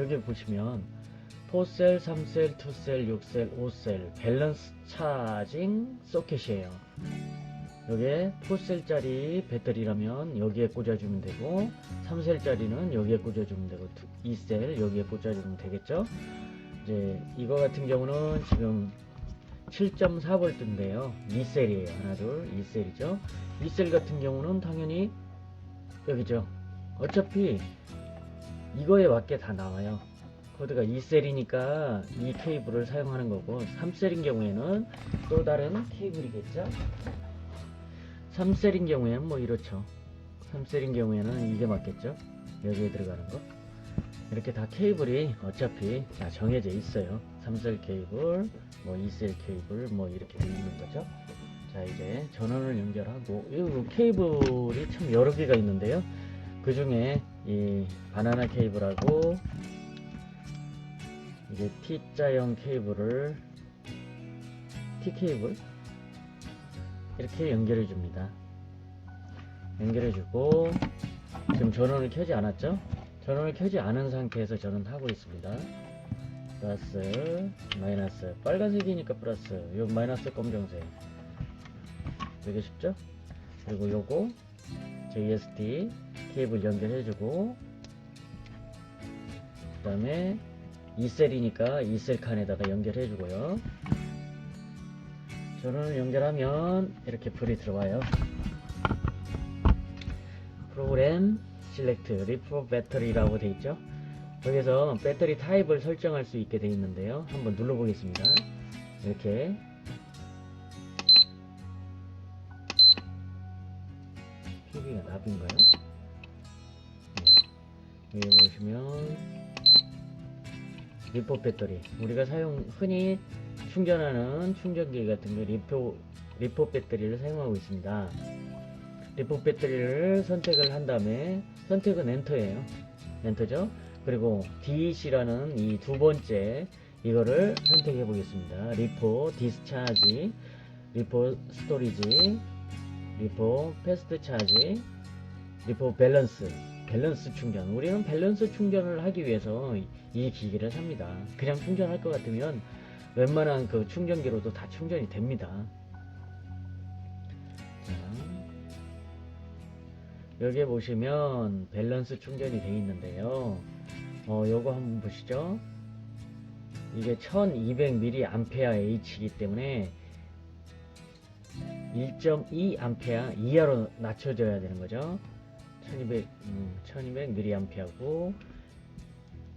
여기 보시면 4셀, 3셀, 2셀, 6셀, 5셀 밸런스 차징 소켓이에요. 여기에 4셀짜리 배터리라면 여기에 꽂아주면 되고 3셀짜리는 여기에 꽂아주면 되고 2셀 여기에 꽂아주면 되겠죠. 이제 이거 같은 경우는 지금 7.4V인데요. 2셀이에요. 하나, 둘, 2셀이죠. 2셀 같은 경우는 당연히 여기죠. 어차피 이거에 맞게 다 나와요. 코드가 2셀이니까 이 케이블을 사용하는 거고 3셀인 경우에는 또 다른 케이블이겠죠. 3셀인 경우에는 뭐 이렇죠. 3셀인 경우에는 이게 맞겠죠. 여기에 들어가는 거. 이렇게 다 케이블이 어차피 다 정해져 있어요. 3셀 케이블, 뭐 2셀 케이블, 뭐 이렇게 돼 있는 거죠. 자 이제 전원을 연결하고 이 케이블이 참 여러 개가 있는데요. 그 중에 이 바나나 케이블하고 이제 T자형 케이블을 T 케이블 이렇게 연결해 줍니다. 연결해 주고 지금 전원을 켜지 않았죠? 전원을 켜지 않은 상태에서 저는 하고 있습니다. 플러스, 마이너스. 빨간색이니까 플러스. 요 마이너스 검정색. 되게 쉽죠? 그리고 요거 JST 케이블 연결해주고 그 다음에 2셀이니까 2셀 칸에다가 연결해주고요. 전원을 연결하면 이렇게 불이 들어와요. 프로그램 실렉트 리프 배터리라고 돼 있죠. 여기서 배터리 타입을 설정할 수 있게 돼 있는데요. 한번 눌러 보겠습니다. 이렇게 PB가 납인가요? 네. 여기 보시면 리포 배터리 우리가 사용 흔히 충전하는 충전기 같은 거 리포 리포 배터리를 사용하고 있습니다. 리포 배터리를 선택을 한 다음에 선택은 엔터예요. 엔터죠. 그리고 DC라는 이 두 번째 이거를 선택해 보겠습니다. 리포 디스차지, 리포 스토리지, 리포 패스트 차지, 리포 밸런스, 밸런스 충전. 우리는 밸런스 충전을 하기 위해서 이- 이 기기를 삽니다. 그냥 충전할 것 같으면 웬만한 그 충전기로도 다 충전이 됩니다. 자, 여기에 보시면 밸런스 충전이 되어 있는데요. 어, 요거 한번 보시죠. 이게 1200mAh이기 때문에 1.2A 이하로 낮춰줘야 되는 거죠. 1200, 음, 1200mAh고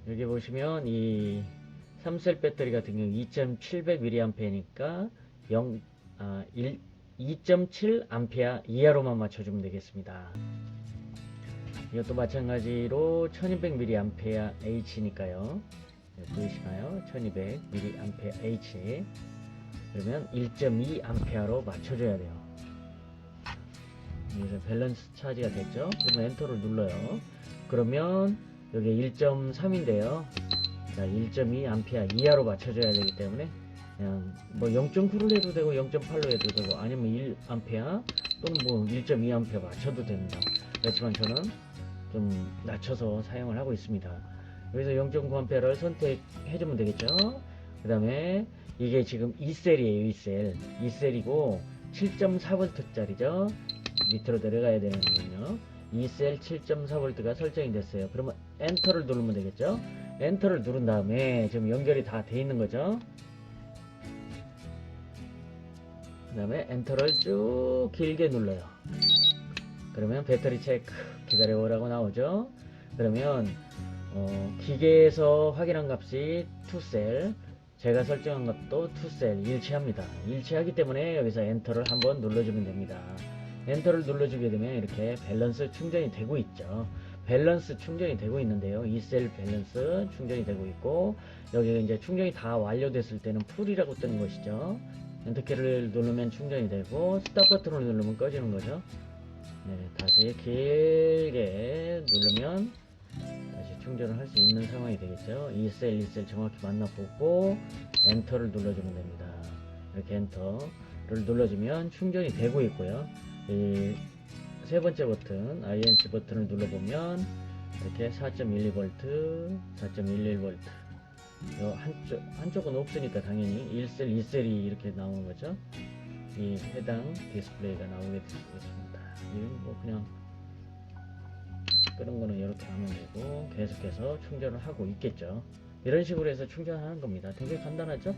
여기 보시면 이 3셀 배터리 같은 경우 2700mAh니까 0, 아, 1, 2.7A 이하로만 맞춰주면 되겠습니다. 이것도 마찬가지로 1200mAh니까요. 보이시나요? 1200mAh. 그러면 1.2A로 맞춰줘야 돼요. 여기서 밸런스 차지가 됐죠? 그러면 엔터를 눌러요. 그러면 여기 1.3인데요. 자, 1.2A 이하로 맞춰줘야 되기 때문에 그냥 뭐 0.9를 해도 되고 0.8로 해도 되고 아니면 1A 또는 뭐 1.2A 맞춰도 됩니다. 그렇지만 저는 좀 낮춰서 사용을 하고 있습니다. 여기서 0.9A를 선택해주면 되겠죠. 그 다음에 이게 지금 2셀이에요, 2셀. 2셀이고 7.4V짜리죠. 밑으로 내려가야 되는군요. 2셀 7.4V가 설정이 됐어요. 그러면 엔터를 누르면 되겠죠. 엔터를 누른 다음에 지금 연결이 다 돼 있는 거죠. 그 다음에 엔터를 쭉 길게 눌러요. 그러면 배터리 체크 기다려보라고 나오죠. 그러면 어, 기계에서 확인한 값이 2셀 제가 설정한 것도 2셀 일치합니다. 일치하기 때문에 여기서 엔터를 한번 눌러주면 됩니다. 엔터를 눌러주게 되면 이렇게 밸런스 충전이 되고 있죠. 밸런스 충전이 되고 있는데요. 2셀 밸런스 충전이 되고 있고 여기 이제 충전이 다 완료됐을 때는 풀이라고 뜨는 것이죠. 엔터키를 누르면 충전이 되고 스탑 버튼을 누르면 꺼지는 거죠. 네, 다시 길게 누르면 다시 충전을 할 수 있는 상황이 되겠죠. 2셀, 2셀 정확히 만나보고 엔터를 눌러주면 됩니다. 이렇게 엔터를 눌러주면 충전이 되고 있고요. 이 세 번째 버튼, INC 버튼을 눌러보면 이렇게 4.12V, 4.11V. 요 한쪽 한쪽은 없으니까 당연히 1셀, 2셀이 이렇게 나오는 거죠. 이 해당 디스플레이가 나오게 되겠습니다. 이건 뭐 그냥 끄는 거는 이렇게 하면 되고 계속해서 충전을 하고 있겠죠. 이런 식으로 해서 충전하는 겁니다. 되게 간단하죠?